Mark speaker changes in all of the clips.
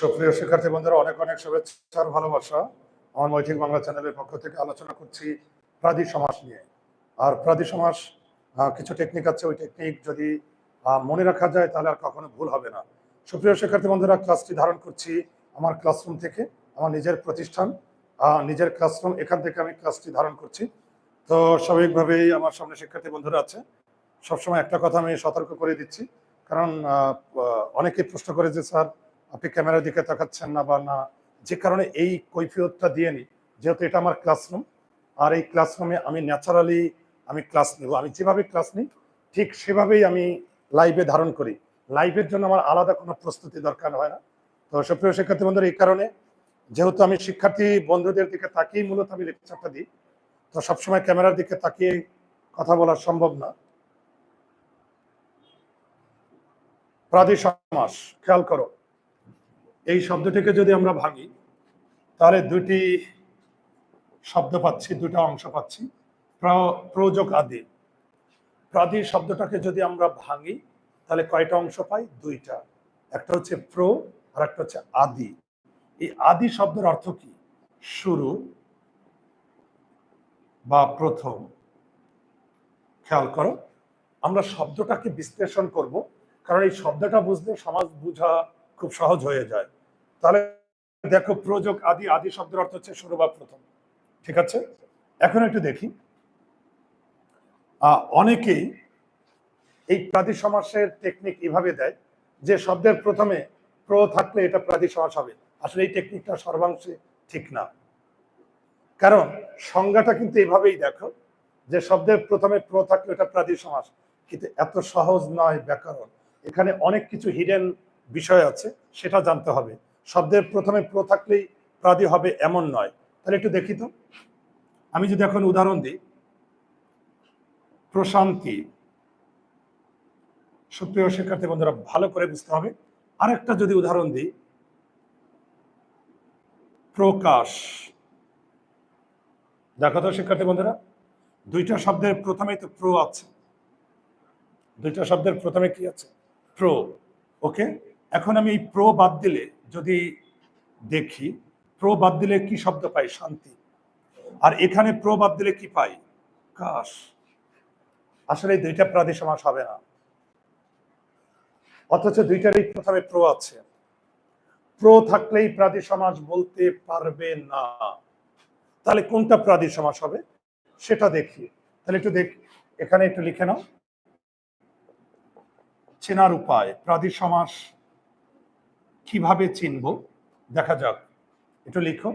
Speaker 1: সুপ্রিয় শিক্ষার্থী বন্ধুরা, অনেক অনেক শুভেচ্ছা আর ভালোবাসা আমার মৈঠিক বাংলা চ্যানেলের পক্ষ থেকে। আলোচনা করছি প্রাদি সমাস নিয়ে। আর প্রাদি সমাস কিছু টেকনিক আছে, ওই টেকনিক যদি মনে রাখা যায় তাহলে আর কখনো ভুল হবে না। সুপ্রিয় শিক্ষার্থী বন্ধুরা ক্লাসটি ধারণ করছি আমার ক্লাসরুম থেকে, আমার নিজের প্রতিষ্ঠান নিজের ক্লাসরুম এখান থেকে আমি ক্লাসটি ধারণ করছি। তো স্বাভাবিকভাবেই আমার সামনে শিক্ষার্থী বন্ধুরা আছে। সবসময় একটা কথা আমি সতর্ক করে দিচ্ছি, কারণ অনেকেই প্রশ্ন করে যে, স্যার আপনি ক্যামেরার দিকে তাকাচ্ছেন না বা না, যে কারণে এই কৈফিয়তটা দিয়ে নিই যেহেতু এটা আমার ক্লাসরুম আর এই ক্লাসরুমে আমি ন্যাচারালি আমি ক্লাস নেব। আমি যেভাবে ক্লাস নিই, ঠিক সেভাবেই আমি লাইভে ধারণ করি। লাইভের জন্য আমার আলাদা কোনো প্রস্তুতি দরকার হয় না। তো সুপ্রিয় শিক্ষার্থী বন্ধুরা, এই কারণে যেহেতু আমি শিক্ষার্থী বন্ধুদের দিকে তাকিয়েই মূলত আমি লেকচারটা দিই, তো সবসময় ক্যামেরার দিকে তাকিয়ে কথা বলা সম্ভব না। প্রাদি সমাস, খেয়াল করো। এই শব্দটিকে যদি আমরা ভাঙি তাহলে দুটি শব্দ পাচ্ছি, দুটা অংশ পাচ্ছি। প্র- প্রযোগ আদি। প্রাদি শব্দটাকে যদি আমরা ভাঙি, তাহলে কয়টা অংশ পাই? দুইটা। একটা হচ্ছে প্র, আর একটা হচ্ছে আদি। এই আদি শব্দের অর্থ কি? শুরু বা প্রথম। খেয়াল করো, আমরা শব্দটাকে বিশ্লেষণ করব, কারণ এই শব্দটা বুঝলে সমাজ বোঝা খুব সহজ হয়ে যায়। তাহলে দেখো প্রযোগ আদি আদি শব্দের অর্থ হচ্ছে শুরু বা প্রথম। ঠিক আছে? এখন একটু দেখি। অনেকেই এই প্রাদি সমাসের টেকনিক এভাবে দেয় যে শব্দের প্রথমে প্র থাকলে এটা প্রাদি সমাস হবে। আসলে এই টেকনিকটা সর্বাংশে ঠিক না। কারণ সংজ্ঞাটা কিন্তু এভাবেই দেখো যে শব্দের প্রথমে প্র থাকলে এটা প্রাদি সমাস। কিন্তু এত সহজ নয় ব্যাকরণ। এখানে অনেক কিছু হিডেন বিষয় আছে, সেটা জানতে হবে। শব্দের প্রথমে প্র থাকলেই প্রাদি হবে এমন নয়। তাহলে একটু দেখি তো। আমি যদি এখন উদাহরণ দিই, প্রশান্তি। সুপ্রিয় শিক্ষার্থী বন্ধুরা, ভালো করে বুঝতে হবে। আরেকটা যদি উদাহরণ দিই, প্রকাশ। দেখো তো শিক্ষার্থী বন্ধুরা, দুইটা শব্দের প্রথমেই তো প্রো আছে। দুইটা শব্দের প্রথমে কি আছে? প্রো। ওকে? এখন আমি এই প্রো বাদ দিলে যদি দেখি, প্রো বাদ দিলে কি শব্দ পাই? শান্তি। আর এখানে প্রো বাদ দিলে কি পাই? কাশ। আসলে দুইটা প্রাদি সমাস হবে না। অথচ দুইটারই প্রথমে প্রো আছে। প্রো থাকলেই প্রাদি সমাস বলতে পারবে না। তাহলে কোনটা প্রাদি সমাস হবে? সেটা দেখি। তাহলে একটু দেখ, এখানে একটু লিখে নাও। চেনার উপায়। প্রাদি সমাস কীভাবে চিনব? দেখা যাক। একটু লিখো।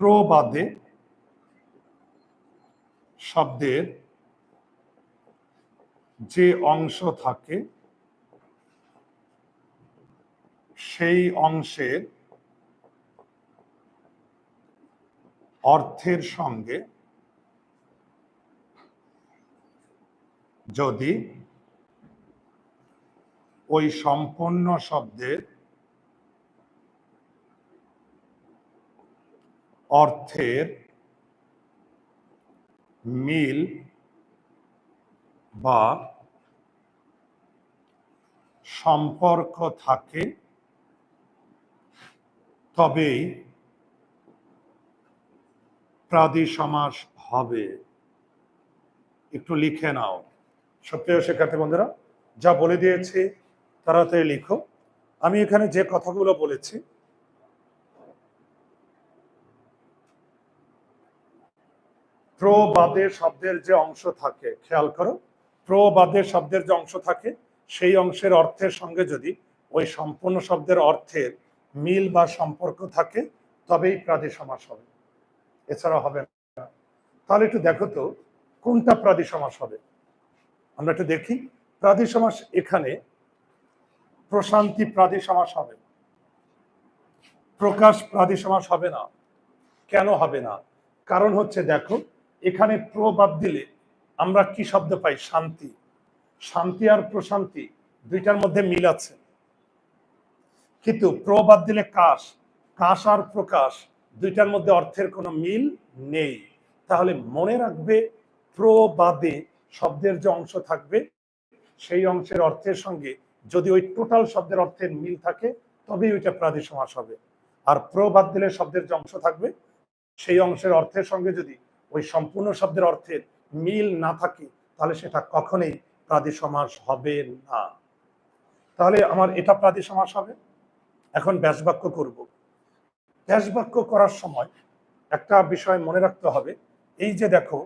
Speaker 1: প্রবাদে শব্দের যে অংশ থাকে, সেই অংশের অর্থের সঙ্গে যদি ওই সম্পূর্ণ শব্দের অর্থের মিল বা সম্পর্ক থাকে, তবেই প্রাদি সমাস হবে। একটু লিখে নাও। সপ্রিয় শিক্ষার্থী বন্ধুরা, যা বলে দিয়েছি তাড়াতাড়ি লিখো। আমি এখানে যে কথাগুলো বলেছি প্রবাদে শব্দের যে অংশ থাকে, খেয়াল করো প্রবাদে শব্দের যে অংশ থাকে, সেই অংশের অর্থের সঙ্গে যদি ওই সম্পূর্ণ শব্দের অর্থের মিল বা সম্পর্ক থাকে, তবেই প্রাদি সমাস হবে। এছাড়া হবে না। তাহলে একটু দেখো তো, কোনটা প্রাদি সমাস হবে? আমরা একটু দেখি প্রাদি সমাস এখানে প্রশান্তি প্রাদি সমাস হবে। প্রকাশ প্রাদি সমাস হবে না। কেন হবে না? কারণ হচ্ছে দেখো এখানে প্র বাদ দিলে আমরা কি শব্দ পাই? শান্তি। শান্তি আর প্রশান্তি দুইটার মধ্যে মিল আছে। কিন্তু প্র বাদ দিলে কাশ। কাশ আর প্রকাশ দুইটার মধ্যে অর্থের কোনো মিল নেই। তাহলে মনে রাখবে প্রবাদে শব্দের যে অংশ থাকবে, সেই অংশের অর্থের সঙ্গে যদি ওই টোটাল শব্দের অর্থের মিল থাকে, তবেই ওইটা প্রাদি সমাস হবে। আর প্র বাদ দিলে শব্দের যে অংশ থাকবে, সেই অংশের অর্থের সঙ্গে যদি ওই সম্পূর্ণ শব্দের অর্থের মিল না থাকে, তাহলে সেটা কখনোই প্রাদি সমাস হবে না। তাহলে আমার এটা প্রাদি সমাস হবে? এখন ব্যাসবাক্য করব। ব্যাসবাক্য করার সময় একটা বিষয় মনে রাখতে হবে, এই যে দেখো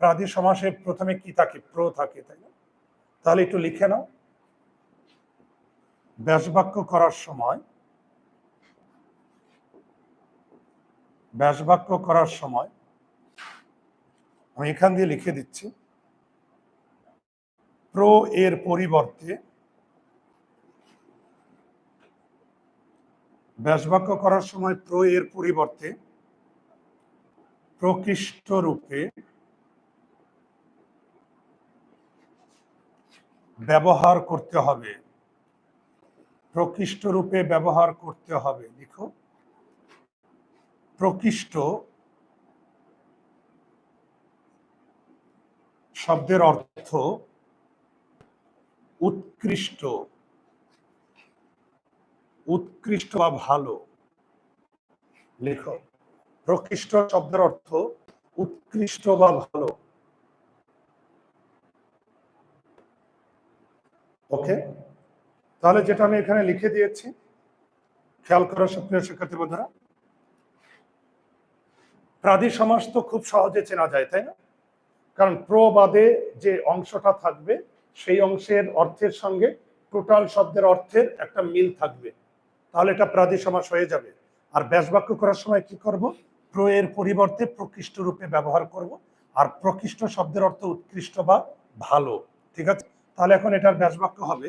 Speaker 1: প্রাদি সমাসে প্রথমে কি থাকে? প্র থাকে, তাই না? তাহলে একটু লিখে নাও। ব্যাসবাক্য করার সময়, ব্যাসবাক্য করার সময় আমি এখান দিয়ে লিখে দিচ্ছি। প্রো এর পরিবর্তে ব্যাসবাক্য করার সময় প্রো এর পরিবর্তে প্রকৃষ্ট রূপে ব্যবহার করতে হবে। প্রকৃষ্ট রূপে ব্যবহার করতে হবে, লিখো। প্রকৃষ্ট শব্দের অর্থ উৎকৃষ্ট। উৎকৃষ্ট বা ভালো লেখক। প্রকৃষ্ট শব্দের অর্থ উৎকৃষ্ট বা ভালো। ওকে? তাহলে যেটা আমি এখানে লিখে দিয়েছি, খেয়াল করো সুপ্রিয় শিক্ষার্থী বন্ধুরা। প্রাদি সমাজ তো খুব সহজে চেনা যায়, তাই না? কারণ প্রবাদে যে অংশটা থাকবে, সেই অংশের অর্থের সঙ্গে টোটাল শব্দের অর্থের একটা মিল থাকবে। তাহলে এটা প্রাদি সমাস হয়ে যাবে। আর ব্যাসবাক্য করার সময় কি করব? প্র এর পরিবর্তে প্রকৃষ্ট রূপে ব্যবহার করব। আর প্রকৃষ্ট শব্দের অর্থ উৎকৃষ্ট বা ভালো। ঠিক আছে? তাহলে এখন এটার ব্যাসবাক্য হবে,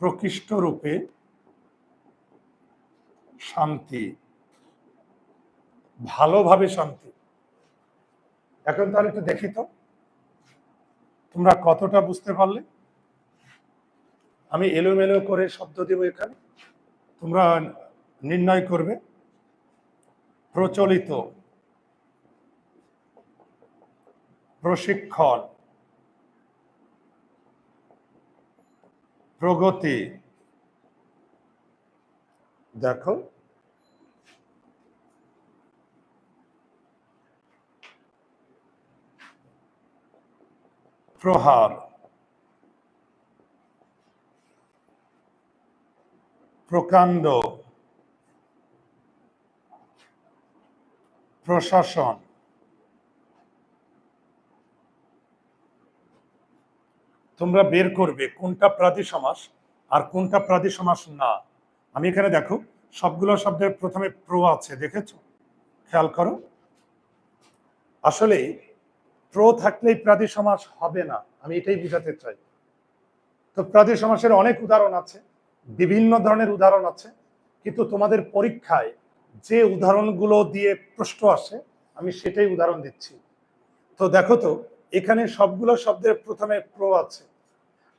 Speaker 1: প্রকৃষ্ট রূপে শান্তি। ভালোভাবে শান্তি। এখন তাহলে একটু দেখি তো। তোমরা কতটা বুঝতে পারলে? আমি এলোমেলো করে শব্দ দেব এখানে। তোমরা নির্ণয় করবে। প্রচলিত। প্রশিক্ষণ। প্রগতি। দেখো। প্রহার। প্রকাণ্ড। প্রশাসন। তোমরা বের করবে কোনটা প্রাদি সমাস আর কোনটা প্রাদি সমাস না। আমি এখানে দেখো, সবগুলো শব্দের প্রথমে প্র আছে, দেখেছ? খেয়াল করো। আসলে প্র থাকলেই প্রাদি সমাস হবে না। আমি এটাই বুঝাতে চাই। তো প্রাদি সমাসের অনেক উদাহরণ আছে, বিভিন্ন ধরনের উদাহরণ আছে, কিন্তু তোমাদের পরীক্ষায় যে উদাহরণগুলো দিয়ে প্রশ্ন আসে, আমি সেটাই উদাহরণ দিচ্ছি। তো দেখো তো, এখানে সবগুলো শব্দের প্রথমে প্র আছে।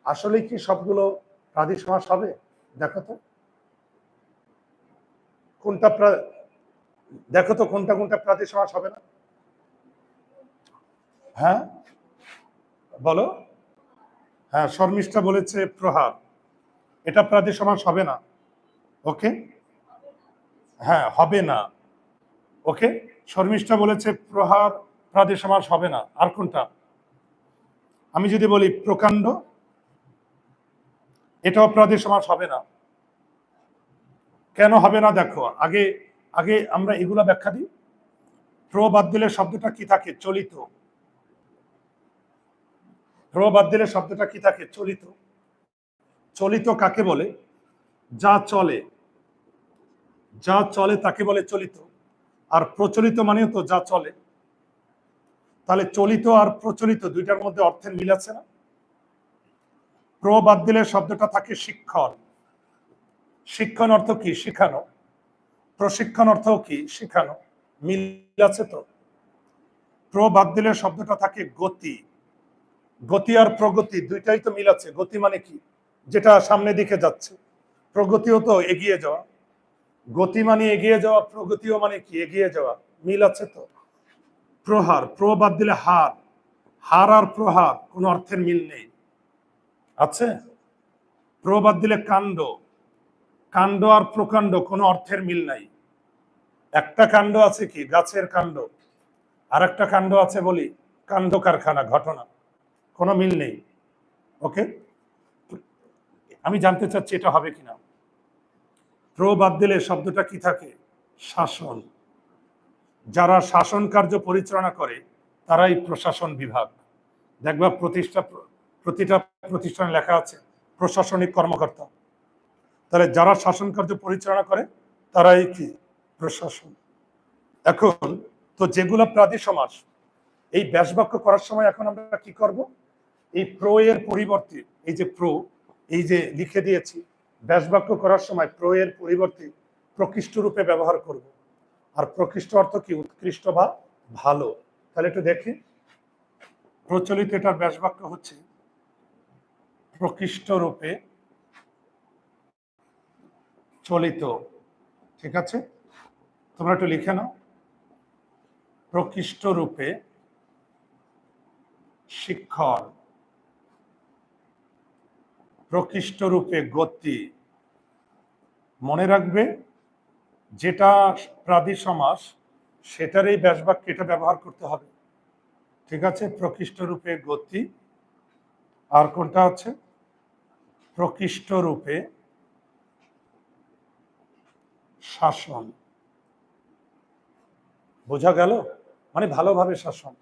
Speaker 1: আসলে কি সবগুলো প্রাদি সমাস হবে? দেখো তো। কোনটা দেখো তো কোনটা কোনটা প্রাদি সমাস হবে না? হ্যাঁ? বলো। হ্যাঁ শর্মিষ্ঠা বলেছে প্রহার। এটা প্রাদি সমাস হবে না। ওকে? হ্যাঁ হবে না। ওকে? শর্মিষ্ঠা বলেছে প্রহার প্রাদি সমাস হবে না। আর কোনটা? আমি যদি বলি প্রকাণ্ড, এটাও প্রাদি সমাস হবে না। কেন হবে না দেখো, আগে আগে আমরা এগুলা ব্যাখ্যা দিই। প্র বাদ দিলে শব্দটা কি থাকে? চলিত। প্র বাদ দিলে শব্দটা কি থাকে? চলিত। চলিত কাকে বলে? যা চলে। যা চলে তাকে বলে চলিত। আর প্রচলিত মানেও তো যা চলে। তাহলে চলিত আর প্রচলিত দুইটার মধ্যে অর্থের মিল আছে না? প্র বাদ দিলে শব্দটা থাকে শিক্ষণ। শিক্ষণ অর্থ কি? শিখানো। প্রশিক্ষণ অর্থ কি? শিখানো। মিল আছে তো? প্র বাদ দিলে শব্দটা থাকে গতি। গতি আর প্রগতি দুইটাই তো মিল আছে। গতি মানে কি? যেটা সামনে দিকে যাচ্ছে। প্রগতিও তো এগিয়ে যাওয়া। গতি মানে এগিয়ে যাওয়া, প্রগতিও মানে কি? এগিয়ে যাওয়া। মিল আছে তো? প্রহার প্র বাদ দিলে হার। হার আর প্রহার, কোনো অর্থের মিল নেই। আছে? প্র বাদ দিলে কাণ্ড। কাণ্ড আর প্রকাণ্ড, কোনো অর্থের মিল নাই। একটা কাণ্ড আছে কি? গাছের কাণ্ড। আর একটা কাণ্ড আছে বলি, কাণ্ড কারখানা, ঘটনা। কোনো মিল নেই। ওকে আমি জানতে চাচ্ছি এটা হবে কিনা। প্রো বাদ দিলে শব্দটা কি থাকে? শাসন। যারা শাসন কার্য পরিচালনা করে, তারাই প্রশাসন বিভাগ। দেখবা প্রতিষ্ঠা, প্রতিটা প্রতিষ্ঠানে লেখা আছে, প্রশাসনিক কর্মকর্তা। তাহলে যারা শাসন কার্য পরিচালনা করে, তারাই কি? প্রশাসন। এখন, তো যেগুলো প্রাদি সমাজ, এই ব্যাসবাক্য করার সময় এখন আমরা কি করব? এই প্রো এর পরিবর্তে, এই যে প্রো এই যে লিখে দিয়েছি, ব্যাসবাক্য করার সময় প্রো এর পরিবর্তে প্রকৃষ্ট রূপে ব্যবহার করব। আর প্রকৃষ্ট অর্থ কি? উৎকৃষ্ট বা ভালো। তাহলে একটু দেখি। প্রচলিত এটার ব্যাসবাক্য হচ্ছে, প্রকৃষ্ট রূপে চলিত। ঠিক আছে? তোমরা একটু লিখে নাও। প্রকৃষ্ট রূপে শিক্ষণ। প্রকৃষ্ট রূপে গতি মনে রাখবে, যেটা প্রাদি সমাস, সেটারই ব্যাসবাক্য এটা ব্যবহার করতে হবে। ঠিক আছে? প্রকৃষ্ট রূপে গতি। আর কোনটা হচ্ছে প্রকৃষ্ট রূপে শাসন। বোঝা গেল? মানে ভালোভাবে শাসন।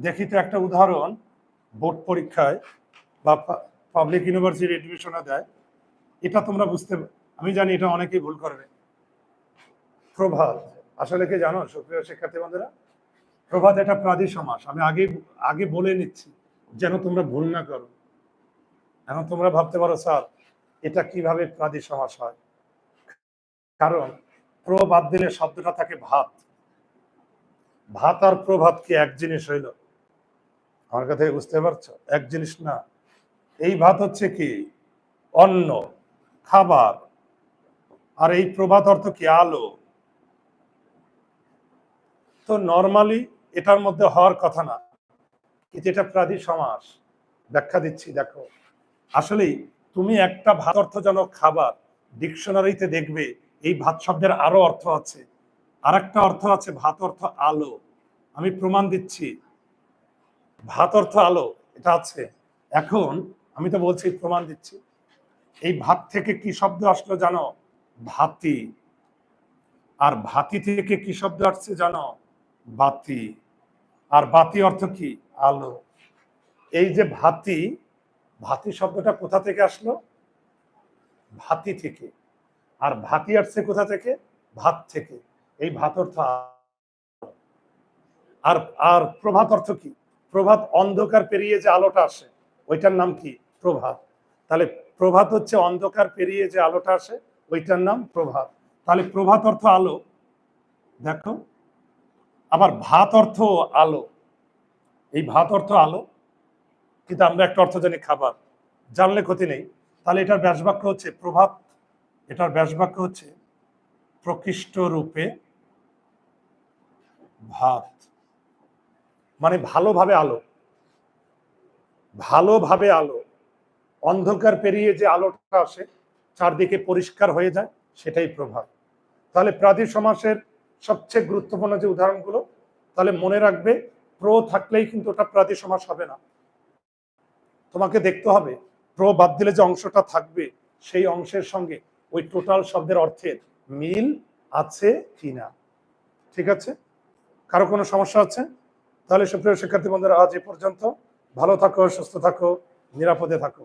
Speaker 1: দেখি তো একটা উদাহরণ বোর্ড পরীক্ষায়। বা পাবলিক ইউনিভার্সিটি এডুকেশনে দেয়। এটা তোমরা বুঝতে আমি জানি এটা অনেকেই ভুল করবে প্রভাত, আসলে কি জানো, সুপ্রিয় শিক্ষার্থী বন্ধুরা? প্রভাত এটা প্রাদি সমাস। আমি আগে আগে বলে নিচ্ছি, যেন তোমরা ভুল না করো। এখন তোমরা ভাবতে পারো, স্যার, এটা কীভাবে প্রাদি সমাস হয়? কারণ, প্র বাদ দিলে শব্দটা থাকে ভাত। ভাত আর প্রভাত কি এক জিনিস হইল? আমার কথা বুঝতে পারছ? এক জিনিস না। এই ভাত হচ্ছে কি? অন্ন, খাবার। আর এই প্রভাত অর্থ কি? আলো। তো নর্মালি এটার মধ্যে হওয়ার কথা না। কিন্তু এটা প্রাদি সমাস ব্যাখ্যা দিচ্ছি, দেখো। আসলেই তুমি একটা ভাত অর্থজনক খাবার ডিকশনারিতে দেখবে, এই ভাত শব্দের আরও অর্থ আছে। আর একটা অর্থ আছে ভাত অর্থ আলো। আমি প্রমাণ দিচ্ছি। ভাত অর্থ আলো, এটা আছে। এখন আমি তো বলছি, প্রমাণ দিচ্ছি। এই ভাত থেকে কি শব্দ আসলো জানো? ভাতি। আর ভাতি থেকে কি শব্দ আসছে জানো? বাতি। আর বাতি অর্থ কি? আলো। এই যে ভাতি ভাতি শব্দটা কোথা থেকে আসলো? ভাতি থেকে। আর ভাতি আসছে কোথা থেকে? ভাত থেকে। এই ভাত অর্থ আর আর প্রভাত অর্থ কি? প্রভাত অন্ধকার পেরিয়ে যে আলোটা আসে, ওইটার নাম কি? প্রভাত তাহলে প্রভাত হচ্ছে অন্ধকার পেরিয়ে যে আলোটা আসে, ওইটার নাম প্রভাত তাহলে প্রভাত অর্থ আলো। দেখো, আবার ভাত অর্থ আলো। এই ভাত অর্থ আলো, কিন্তু আমরা একটা অর্থ জানি খাবার। জানলে ক্ষতি নেই। তাহলে এটার ব্যাসবাক্য হচ্ছে প্রভাত। এটার ব্যাসবাক্য হচ্ছে প্রকৃষ্ট রূপে ভাত। মানে ভালোভাবে আলো। ভালোভাবে আলো। অন্ধকার পেরিয়ে যে আলোটা আসে, চারদিকে পরিষ্কার হয়ে যায়, সেটাই প্রভাব। তাহলে প্রাদি সমাসের সবচেয়ে গুরুত্বপূর্ণ যে উদাহরণগুলো, তাহলে মনে রাখবে, প্র থাকলেই কিন্তু ওটা প্রাদি সমাস হবে না। তোমাকে দেখতে হবে, প্র বাদ দিলে যে অংশটা থাকবে, সেই অংশের সঙ্গে ওই টোটাল শব্দের অর্থের মিল আছে কিনা ঠিক আছে? কারও কোনো সমস্যা আছে তাহলে সুপ্রিয় শিক্ষার্থী বন্ধুরা, আজ এ পর্যন্ত। ভালো থাকো, সুস্থ থাকো, নিরাপদে থাকো।